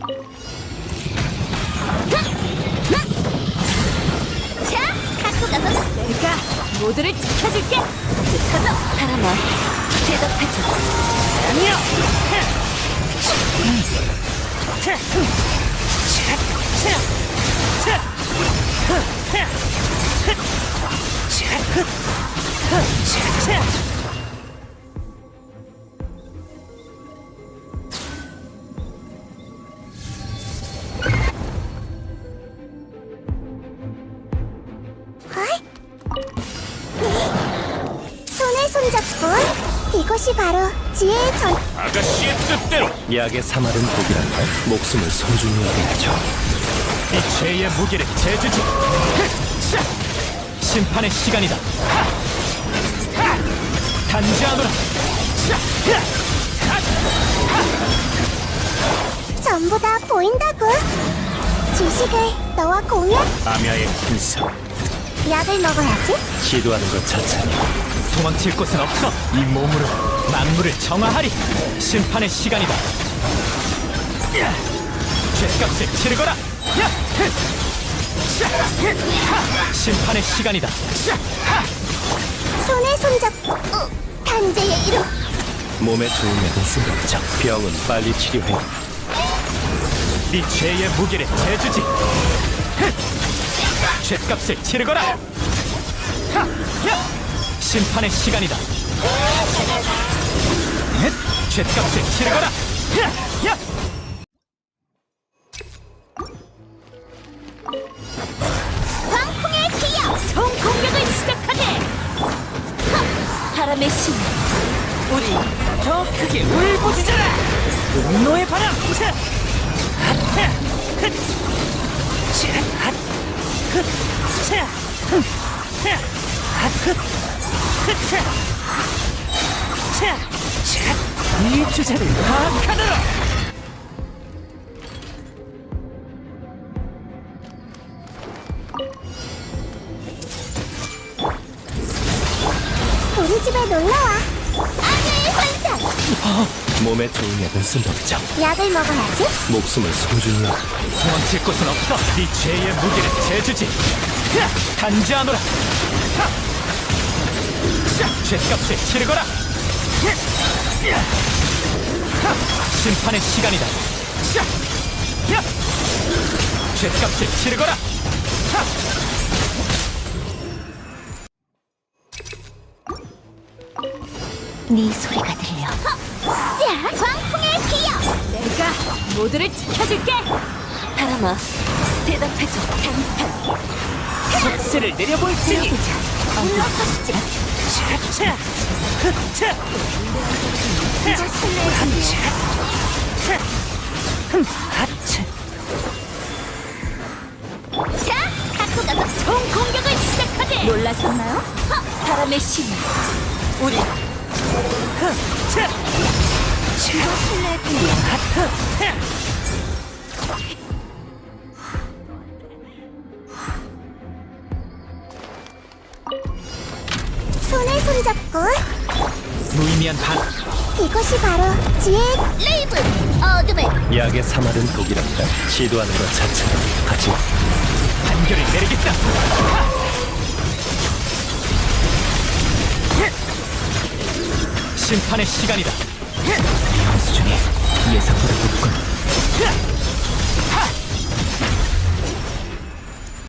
자, 갖고 가서 내가 모두를 지켜줄게. 끝하자, 사람아. 대답해줘. 아니요. 손에 손잡고. 이것이 바로 지혜의 전 아가씨의 뜻대로. 약의 사마른 독이란다. 목숨을 소중히 여겨야죠. 이 죄의 무게를 재주지. 심판의 시간이다. 단지하노라. 전부 다 보인다고? 지식을 너와 공유 아미아의 hin사 약을 먹어야지 시도하는 것 자체는 도망칠 곳은 없어. 이 몸으로 만물을 정화하리. 심판의 시간이다. 죄값을 치르거라. 심판의 시간이다. 손에 손잡고 단죄의 이름 몸에 좋은 약은 쓴다죠. 병은 빨리 치료해. 네 죄의 무게를 재주지. 죄값을 치르거라. 하! 야! 심판의 시간이다. 헷! 죄값을 치르거라. 야! 야! 광풍의 기여 총 공격을 시작하게 하! 바람의 신 우리 더 크게 울부짖어라 분노의 바람! 이 주제를 파악하노라 우리 집에 놀러와 악의 환상 몸에 좋은 약은 쓴다죠. 약을 먹어야지 목숨을 소중히. 도망칠 곳은 없어. 네 죄의 무게를 재주지. 야! 단지하노라. 하! 자, 죄값을 치르거라. 심판의 시간이다. 죄값을 치르거라. 하! 네 소리가 들려. 자, 광풍의 기여. 내가 모두를 지켜줄게. 사람아, 대답해줘. 단판. 속세를 내려볼지니. 물러서시지. 차, 차, 차, 차, 흠, 하차. 자, 갖고 가서 총 공격을 시작하게. 놀라셨나요? 바람의 신. 우리 차! 신의 비행 하트! 손에 손잡고 무의미한 반. 이것이 바로 지혜의 레이븐! 어둠을! 약의 사마른 독이란다. 시도하는 것 자체는 하지. 판결을 내리겠다. 심판의 시간이다. 수준이 예상보다